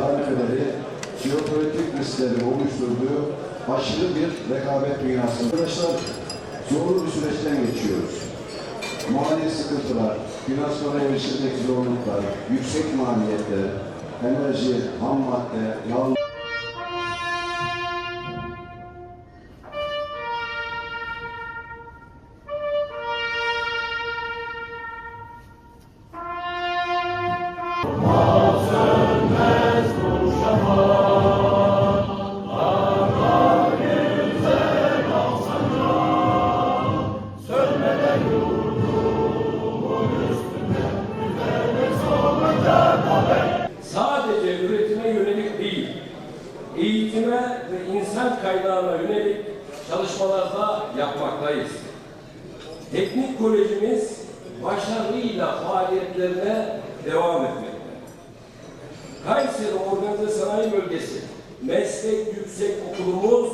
tarifeleri jeopolitik riskleri oluşturduğu aşırı bir rekabet dünyası. Arkadaşlar zorlu bir süreçten geçiyoruz. Mali sıkıntılar, finansmana erişimdeki zorluklar, yüksek maliyetler, enerji, ham madde, yağ insan kaynağına yönelik çalışmalarda yapmaktayız. Teknik kolejimiz başarıyla faaliyetlerine devam etmekte. Kayseri Organize Sanayi Bölgesi Meslek Yüksek Okulumuz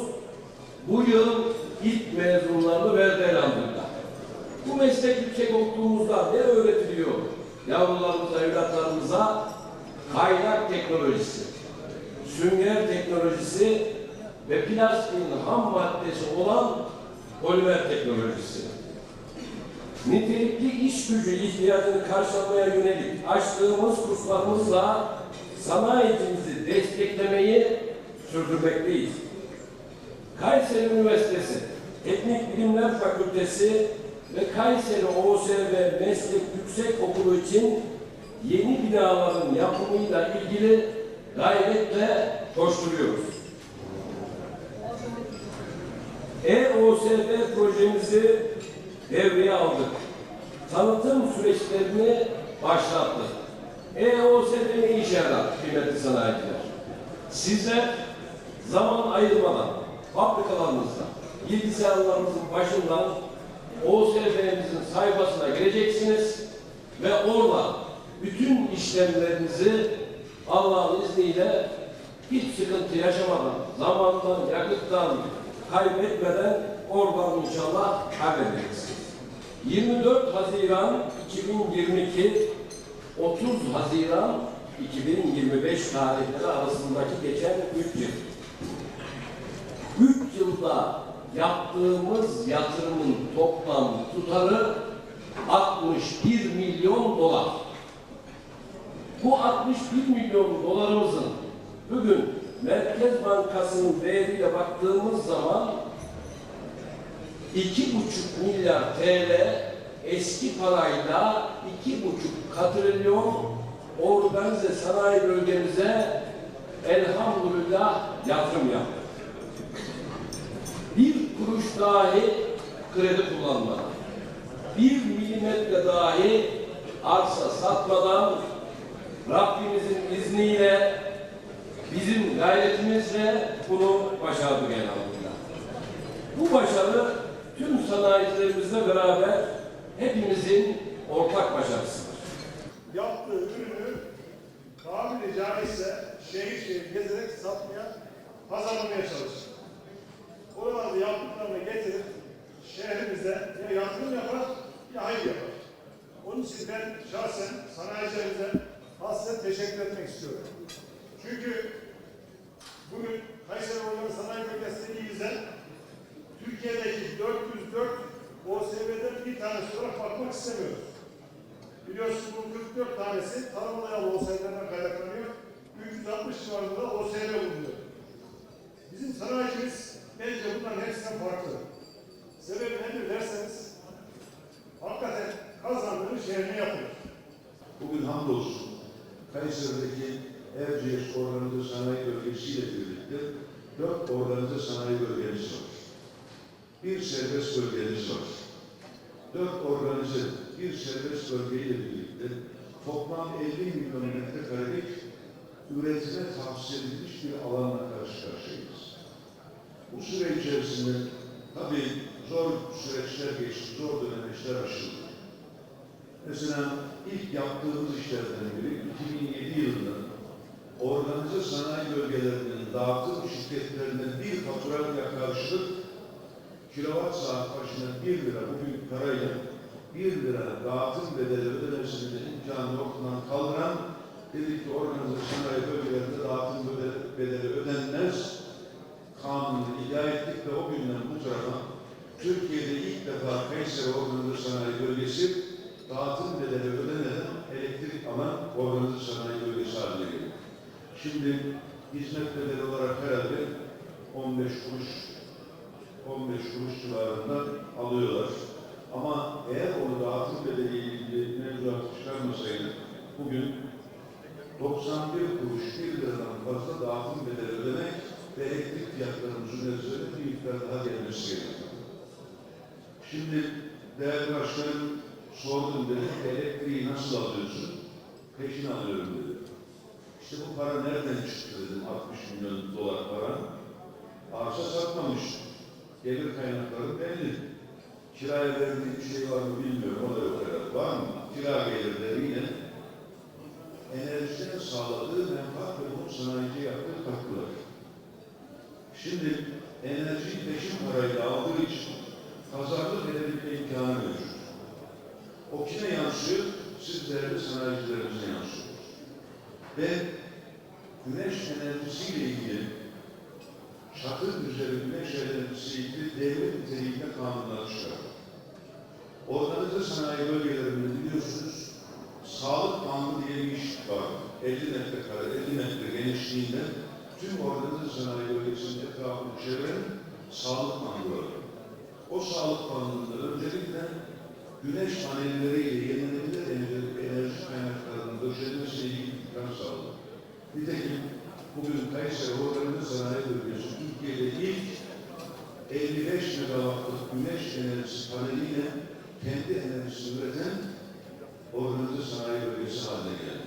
bu yıl ilk mezunlarını verdi elhamdülillah. Bu meslek yüksek okulumuzda ne öğretiliyor? Yavrularımıza, evlatlarımıza kaynak teknolojisi, sünger teknolojisi ve plastiğin ham maddesi olan polimer teknolojisi. Nitelikli iş gücü ihtiyacını karşılamaya yönelik açtığımız kurslarımızla sanayicimizi desteklemeyi sürdürmekteyiz. Kayseri Üniversitesi Teknik Bilimler Fakültesi ve Kayseri OSB Meslek Yüksek Okulu için yeni binaların yapımıyla ilgili gayretle koşturuyoruz. E-OSB projemizi devreye aldık. Tanıtım süreçlerini başlattık. E-OSB ne işe yarar kıymetli sanayiciler? Sizler zaman ayırmadan fabrikalarınızda, bilgisayarlarınızın başından OSB'mizin sayfasına gireceksiniz ve orada bütün işlemlerinizi Allah'ın izniyle hiç sıkıntı yaşamadan, zamandan, yakıttan kaybetmeden oradan inşallah halledeceksiniz. 24 Haziran 2022 30 Haziran 2025 tarihleri arasındaki geçen 3 yıl. 3 yılda yaptığımız yatırımın toplam tutarı 61 milyon dolar. Bu 61 milyon dolarımızın bugün Merkez Bankası'nın değeriyle baktığımız zaman 2,5 milyar TL eski parayla 2,5 katrilyon organize sanayi bölgemize elhamdülillah yatırım yaptık. Bir kuruş dahi kredi kullanmadan, bir milimetre dahi arsa satmadan Rabbimizin izniyle bizim gayretimizle bunu başardık elhamdülillah. Bu başarı tüm sanayicilerimizle beraber hepimizin ortak başarısıdır. yaptığı ürünü tabiri caizse şehir şehir gezerek satmaya, pazarlamaya çalışır. Oralarda yaptıklarını getirip şehrimize ya yatırım yapar ya hayır yapar. Onun için ben şahsen sanayicilerimize hasret teşekkür etmek istiyorum. Çünkü bugün Kayseri Ormanı Sanayi Bölgesi'nde iyi güzel Türkiye'deki 404 OSB'den bir tanesi olarak bakmak istemiyoruz. Biliyorsunuz bu 44 tanesi tarımlayan OSB'den kaynaklanıyor. 360 civarında OSB bulunuyor. Bizim sanayicimiz bence bunların hepsinden farklı. Sebebi nedir derseniz hakikaten kazandığını şehrine yapılır. Bugün hamdolsun Kayseri'deki Erciyes Organize Sanayi Bölgesi ile birlikte dört organize sanayi bölgemiz var. Bir serbest bölgemiz var. Dört organize, bir serbest bölge ile birlikte toplam 50 milyon metrekarelik üretime tahsis edilmiş bir alanla karşı karşıyayız. Bu süre içerisinde tabii zor süreçler geçti, zor dönemler aşıldı. Mesela ilk yaptığımız işlerden biri 2007 yılında organize sanayi bölgelerinin dağıtım şirketlerine bir faturayla karşılık kilowatt saat başına 1 lira bugün parayla 1 lira dağıtım bedeli ödemesinin de imkanını ortadan kaldıran dedik ki organize sanayi bölgelerinde dağıtım bedeli, ödenmez. Kanunu ihlal ettik ve o günden bu tarafa Türkiye'de ilk defa Kayseri Organize Sanayi Bölgesi dağıtım bedeli ödemeden elektrik alan organize sanayi bölgesi haline geldi. Şimdi hizmet bedeli olarak herhalde 15 kuruş 15 kuruş civarında alıyorlar. Ama eğer onu dağıtım bedeli ilgili mevzuat çıkarmasaydı bugün 91 kuruş 1 liradan fazla dağıtım bedeli ödemek ve elektrik fiyatlarımızın üzerine bir miktar daha gelmesi gerekiyor. Şimdi değerli başkanım sordum dedi elektriği nasıl alıyorsun? Peşin alıyorum dedi. İşte bu para nereden çıktı dedim 60 milyon dolar para. Arsa satmamış. Gelir kaynakları belli. Kiraya verdiği bir şey var mı bilmiyorum. O da yok herhalde. Var mı? Kira gelirleri yine enerjiden sağladığı menfaat ve bunu sanayiciye yaptığı katkılar. Şimdi enerjiyi peşin parayla aldığı için pazarlık edebilme imkanı mevcut. O kime yansıyor? Siz değerli sanayicilerimize yansıyor. Ve güneş enerjisiyle ilgili çatı üzeri güneş enerjisi ilgili devlet niteliğinde kanunlar çıkardı. Organize sanayi bölgelerinde biliyorsunuz sağlık bandı diye bir iş var. 50 metrekare, 50 metre genişliğinde tüm organize sanayi bölgesinin etrafını çeviren sağlık var. O sağlık bandında öncelikle güneş panelleriyle yenilenebilir enerji, enerji kaynaklarının döşenmesiyle ilgili bir plan sağladı. Nitekim bugün Kayseri Organize Sanayi Bölgesi Türkiye'de ilk 55 megawattlık güneş enerjisi paneliyle kendi enerjisini üreten organize sanayi bölgesi haline geldi.